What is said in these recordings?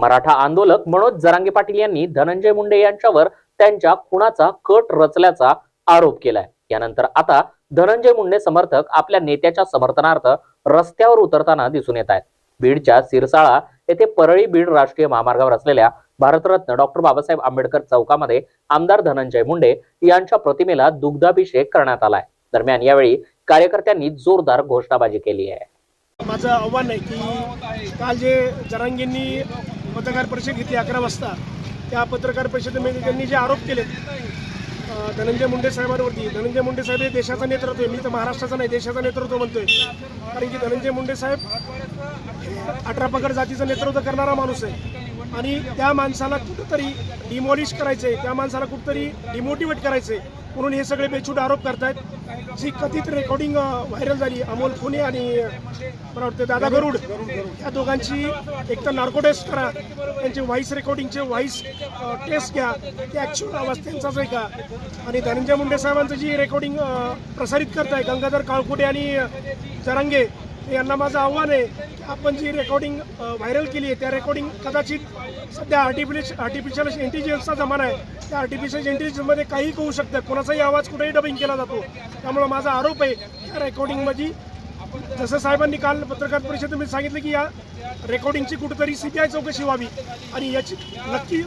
मराठा आंदोलक मनोज जरांगे पाटील यांनी धनंजय मुंडे यांच्यावर त्यांच्या खुनाचा कट रचल्याचा आरोप केलाय. यानंतर आता धनंजय मुंडे समर्थक आपल्या नेत्याच्या समर्थनार्थ रस्त्यावर उतरताना दिसून येत आहेत. बीडच्या सिरसाळा येथे परळी बीड राष्ट्रीय महामार्गावर असलेल्या भारतरत्न डॉक्टर बाबासाहेब आंबेडकर चौकामध्ये आमदार धनंजय मुंडे यांच्या प्रतिमेला दुग्धाभिषेक करण्यात आलाय. दरम्यान यावेळी कार्यकर्त्यांनी जोरदार घोषणाबाजी केली आहे. माझं आव्हान आहे की काल जे जरांगींनी पत्रकार परिषद घेतली अकरा वाजता. त्या पत्रकार परिषदेमध्ये त्यांनी जे आरोप केले धनंजय मुंडे साहेबांवरती. धनंजय मुंडे साहेब हे देशाचं नेतृत्व आहे. मी तर महाराष्ट्राचा नाही देशाचं नेतृत्व म्हणतोय. कारण की धनंजय मुंडे साहेब अठरा पगड जातीचं नेतृत्व करणारा माणूस आहे. आणि त्या माणसाला कुठंतरी डिमॉलिश करायचंय. त्या माणसाला कुठंतरी डिमोटिवेट करायचंय. म्हणून हे सगळे बेछूट आरोप करतायत. जी कथित रेकॉर्डिंग व्हायरल झाली अमोल खुने आणि मला वाटतं दादा गरुड या दोघांची एक तर नार्को टेस्ट करा त्यांचे व्हॉइस रेकॉर्डिंगचे व्हॉइस टेस्ट घ्या ते ॲक्च्युअल आवाज त्यांचाच आहे का? आणि धनंजय मुंडे साहेबांचं जी रेकॉर्डिंग प्रसारित करत आहे गंगाधर काळकुटे आणि जरांगे यांना माझं आव्हान आहे आपण जी रेकॉर्डिंग व्हायरल केली आहे त्या रेकॉर्डिंग कदाचित सध्या आर्टिफिश आर्टिफिशियल इंटेलिजन्सचा जमाना आहे. त्या आर्टिफिशियल इंटेलिजन्समध्ये काही होऊ शकतं. कोणाचाही आवाज कुठेही डबिंग केला जातो. त्यामुळं माझा आरोप आहे त्या रेकॉर्डिंगमध्ये जसं साहेबांनी काल पत्रकार परिषदेमध्ये सांगितलं की या रेकॉर्डिंगची कुठेतरी आय चौकशी व्हावी. आणि याची नक्की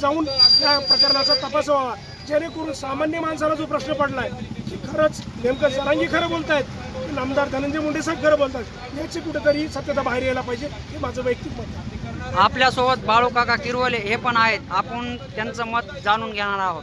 जाऊन या प्रकरणाचा तपास व्हावा. जेणेकरून सामान्य माणसाला जो प्रश्न पडला आहे की खरंच नेमकं जरांगी खरं बोलत आहेत आमदार धनंजय मुंडे साहेब खरं बोलतात याची कुठेतरी सत्यता बाहेर यायला पाहिजे हे माझं वैयक्तिक मत आहे. आपल्यासोबत बाळू काका किरवले हे पण आहेत. आपण त्यांचं मत जाणून घेणार आहोत.